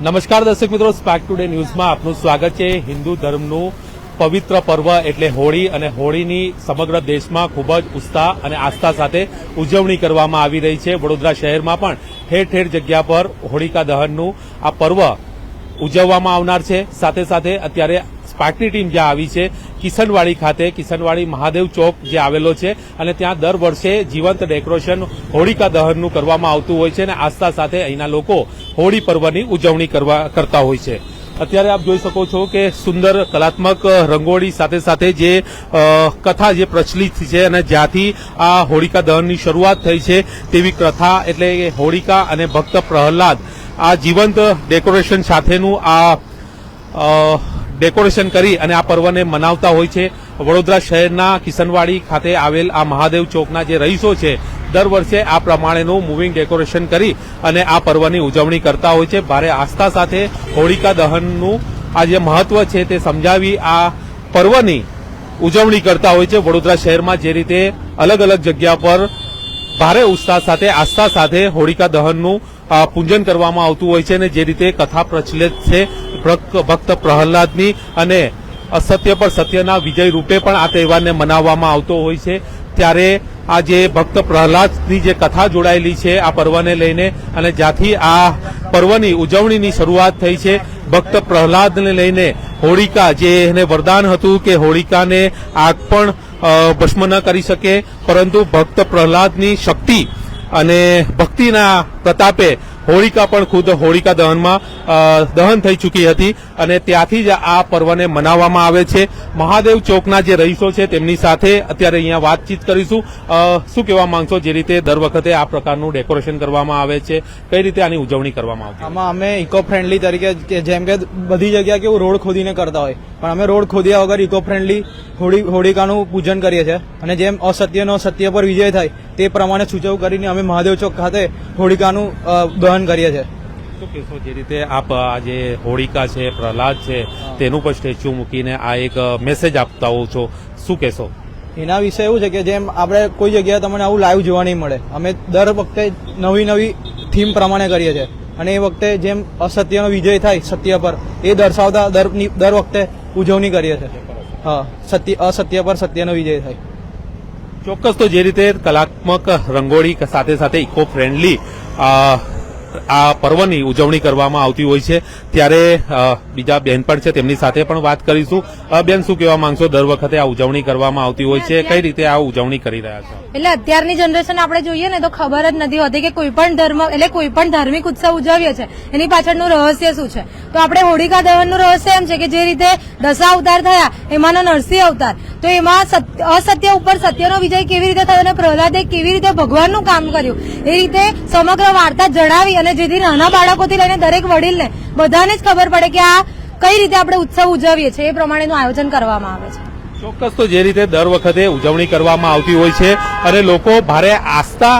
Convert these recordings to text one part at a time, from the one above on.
નમસ્કાર દર્શક મિત્રો સ્પાર્ક ટુડે ન્યૂઝમાં આપનું સ્વાગત છે. હિન્દુ ધર્મનું પવિત્ર પર્વ એટલે હોળી અને હોળીની સમગ્ર દેશમાં ખૂબ જ ઉત્સાહ અને આસ્થા સાથે ઉજવણી કરવામાં આવી રહી છે. વડોદરા શહેરમાં પણ ઠેર ઠેર જગ્યા પર હોળિકા દહનનું આ પર્વ ઉજવવામાં આવનાર છે. સાથે સાથે અત્યારે સ્પાર્કની ટીમ જ્યાં આવી છે કિશનવાડી ખાતે કિશનવાડી મહાદેવ ચોક જે આવેલો છે અને ત્યાં દર વર્ષે જીવંત ડેકોરેશન હોળિકા દહનનું કરવામાં આવતું હોય છે અને આસ્થા સાથે અહીંના લોકો હોળી પર્વની ઉજવણી કરવા, કરતા હોય છે. અત્યારે આપ જોઈ શકો છો કે સુંદર કલાત્મક રંગોળી સાથે સાથે જે કથા જે પ્રચલિત છે અને જ્યાંથી આ હોળિકા દહનની શરૂઆત થઈ છે તેવી કથા એટલે હોળિકા અને ભક્ત પ્રહલાદ આ જીવંત ડેકોરેશન સાથેનું આ ડેકોરેશન કરી અને આ પર્વને મનાવતા હોય છે. વડોદરા શહેરના કિશનવાડી ખાતે આવેલ આ મહાદેવ ચોકના જે રહીશો છે, દર વર્ષે આ પ્રમાણેનું મૂવિંગ ડેકોરેશન કરી અને આ પર્વની ઉજવણી કરતા હોય છે. ભારે આસ્થા સાથે હોળિકા દહનનું આ જે મહત્વ છે તે સમજાવી આ પર્વની ઉજવણી કરતા હોય છે. વડોદરા શહેરમાં જે રીતે અલગ અલગ જગ્યા પર ભારે ઉત્સાહ સાથે, આસ્થા સાથે હોળિકા દહનનું પૂજન કરવામાં આવતું હોય છે અને જે રીતે કથા પ્રચલિત છે, ભક્ત પ્રહલાદની અને અસત્ય પર સત્યના વિજય રૂપે પણ આ તહેવારને મનાવવામાં આવતો હોય છે. ત્યારે આ જે ભક્ત પ્રહલાદની જે કથા જોડાયેલી છે, આ પર્વને લઈને અને જ્યાંથી આ પર્વની ઉજવણીની શરૂઆત થઈ છે, ભક્ત પ્રહલાદને લઈને હોળિકા જે એને વરદાન હતું કે હોળિકાને આગ પણ ભસ્મ ન કરી શકે, પરંતુ ભક્ત પ્રહલાદની શક્તિ અને ભક્તિના પ્રતાપે હોળિકા પણ ખુદ હોળિકા દહનમાં દહન થઈ ચૂકી હતી અને ત્યાંથી જ આ પર્વને મનાવવામાં આવે છે. મહાદેવ ચોકના જે રહીશો છે તેમની સાથે અત્યારે અહીંયા વાતચીત કરીશું. શું કહેવા માંગશો જે રીતે દર વખતે આ પ્રકારનું ડેકોરેશન કરવામાં આવે છે? કઈ રીતે આની ઉજવણી કરવામાં આવે આમાં અમે ઇકો ફ્રેન્ડલી તરીકે જેમ કે બધી જગ્યા કેવું રોડ ખોદીને કરતા હોય. પણ અમે રોડ ખોદ્યા વગર ઇકો ફ્રેન્ડલી હોળી હોળિકાનું પૂજન કરીએ છીએ. અને જેમ અસત્યનો સત્ય પર વિજય થાય તે પ્રમાણે સૂચવ કરીને અમે મહાદેવ ચોક ખાતે હોળિકાનું અ, દહન કરીએ છીએ. શું કહેશો જે રીતે આપ આજે હોળિકા છે પ્રહલાદ છે તેનું પણ સ્ટેચ્યુ મૂકીને આ એક મેસેજ આપતા હો છો. શું કહેશો એના વિશે એવું છે કે જેમ આપણે કોઈ જગ્યાએ તમને આવું લાઈવ જોવા નહીં મળે. અમે દર વખતે નવી નવી થીમ પ્રમાણે કરીએ છીએ. અને એ વખતે જેમ અસત્યનો વિજય થાય સત્ય પર એ દર્શાવતા દર દર વખતે ઉજવણી કરીએ છીએ. હા સત્ય અસત્ય પર સત્યનો વિજય થાય. ચોક્કસ તો જે રીતે કલાત્મક રંગોળી સાથે સાથે ઇકો ફ્રેન્ડલી આ પર્વની ઉજવણી કરવામાં આવતી હોય છે. ત્યારે બીજા બેન પણ છે, તેમની સાથે પણ વાત કરીશું. બેન, શું કહેવા માંગશો? દર વખતે આ ઉજવણી કરવામાં આવતી હોય છે. કઈ રીતે આ ઉજવણી કરી રહ્યા છો? એટલે અત્યારની જનરેશન આપણે જોઈએ ને તો ખબર જ નથી હોતી કે કોઈ પણ ધર્મ, એટલે કોઈ પણ ધાર્મિક ઉત્સવ ઉજવીએ છે. એની પાછળનું રહસ્ય શું છે? તો આપણે હોળિકા દહનનું રહસ્ય એમ છે કે જે રીતે દશા અવતાર થયા, એમાંનો નરસિંહ અવતાર. તો એમાં સત્ય- અસત્ય ઉપર સત્યનો વિજય કેવી રીતે થયો અને પ્રહલાદે કેવી રીતે ભગવાનનું કામ કર્યું? એ રીતે સમગ્ર વાર્તા જણાવી અને જેથી નાના બાળકોથી લઈને દરેક વડીલને બધાને જ ખબર પડે કે આ કઈ રીતે આપણે ઉત્સવ ઉજવીએ છીએ એ પ્રમાણેનું આયોજન કરવામાં આવે છે. ચોક્કસ તો જે રીતે દર વખતે ઉજવણી કરવામાં આવતી હોય છે અને લોકો ભારે આસ્થા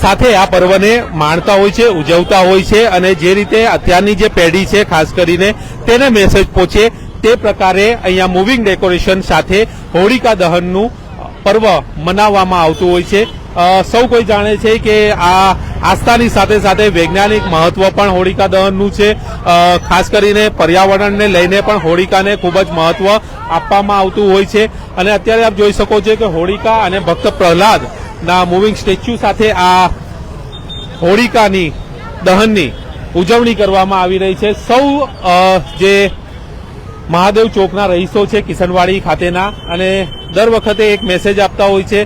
સાથે આ પર્વને માણતા હોય છે, ઉજવતા હોય છે અને જે રીતે અત્યારની જે પેઢી છે, ખાસ કરીને તેને મેસેજ પહોંચે તે પ્રકારે અહીંયા મૂવિંગ ડેકોરેશન સાથે હોળિકા દહનનું પર્વ મનાવવામાં આવતું હોય છે. સૌ કોઈ જાણે છે કે આ આસ્થાની સાથે સાથે વૈજ્ઞાનિક મહત્વ પણ હોળિકા દહનનું છે. ખાસ કરીને પર્યાવરણને લઈને પણ હોળિકાને ખૂબ જ મહત્વ આપવામાં આવતું હોય છે. અને અત્યારે આપ જોઈ શકો છો કે હોળિકા અને ભક્ત પ્રહલાદ ના મૂવિંગ સ્ટેચ્યુ સાથે આ હોળિકાની દહનની ઉજવણી કરવામાં આવી રહી છે. સૌ જે મહાદેવ ચોકના રહીશો છે કિશનવાડી ખાતેના અને દર વખતે એક મેસેજ આપતા હોય છે.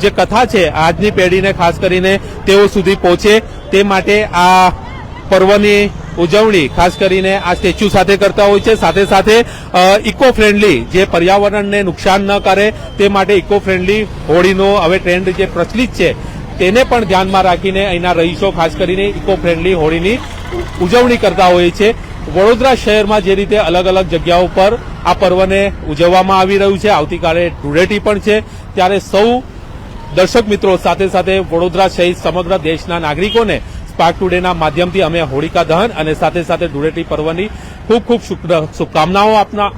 જે કથા છે આજની પેઢીને ખાસ કરીને તેઓ સુધી પહોંચે તે માટે આ પર્વની ઉજવણી ખાસ કરીને આ સ્ટેચ્યુ સાથે કરતા હોય છે. સાથે સાથે ઇકો ફ્રેન્ડલી જે પર્યાવરણને નુકસાન ન કરે તે માટે ઇકો ફ્રેન્ડલી હોળીનો હવે ટ્રેન્ડ જે પ્રચલિત છે તેને પણ ધ્યાનમાં રાખીને અહીંના રહીશો ખાસ કરીને ઇકો ફ્રેન્ડલી હોળીની ઉજવણી કરતા હોય છે. વડોદરા શહેરમાં જે રીતે અલગ અલગ જગ્યાઓ પર આ પર્વને ઉજવવામાં આવી રહ્યું છે, આવતીકાલે ધૂળેટી પણ છે. ત્યારે સૌ દર્શક મિત્રો સાથે સાથે વડોદરા સહિત સમગ્ર દેશના નાગરિકોને સ્પાર્ક ટુડેના માધ્યમથી અમે હોળિકા દહન અને સાથે સાથે ધૂળેટી પર્વની ખૂબ ખૂબ શુભકામનાઓ આપના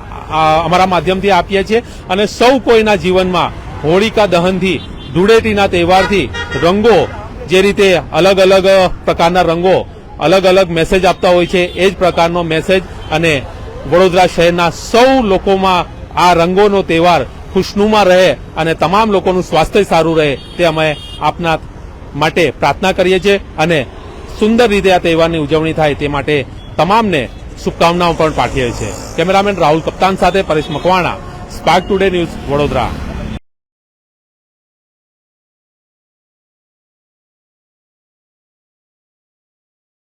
અમારા માધ્યમથી આપીએ છીએ. અને સૌ કોઈના જીવનમાં હોળિકા દહનથી, ધૂળેટીના તહેવારથી રંગો જે રીતે અલગ અલગ પ્રકારના રંગો અલગ અલગ મેસેજ આપતા હોય છે. એ જ પ્રકારનો મેસેજ અને વડોદરા શહેરના સૌ લોકોમાં આ રંગોનો તહેવાર ખુશનુમા રહે અને તમામ લોકોનું સ્વાસ્થ્ય સારું રહે તે અમે આપના માટે પ્રાર્થના કરીએ છીએ અને સુંદર રીતે આ તહેવારની ઉજવણી થાય તે માટે તમામને શુભકામનાઓ પણ પાઠવીએ છીએ. કેમેરામેન રાહુલ કપ્તાન સાથે Paresh Makwana Spark Today News Vadodara.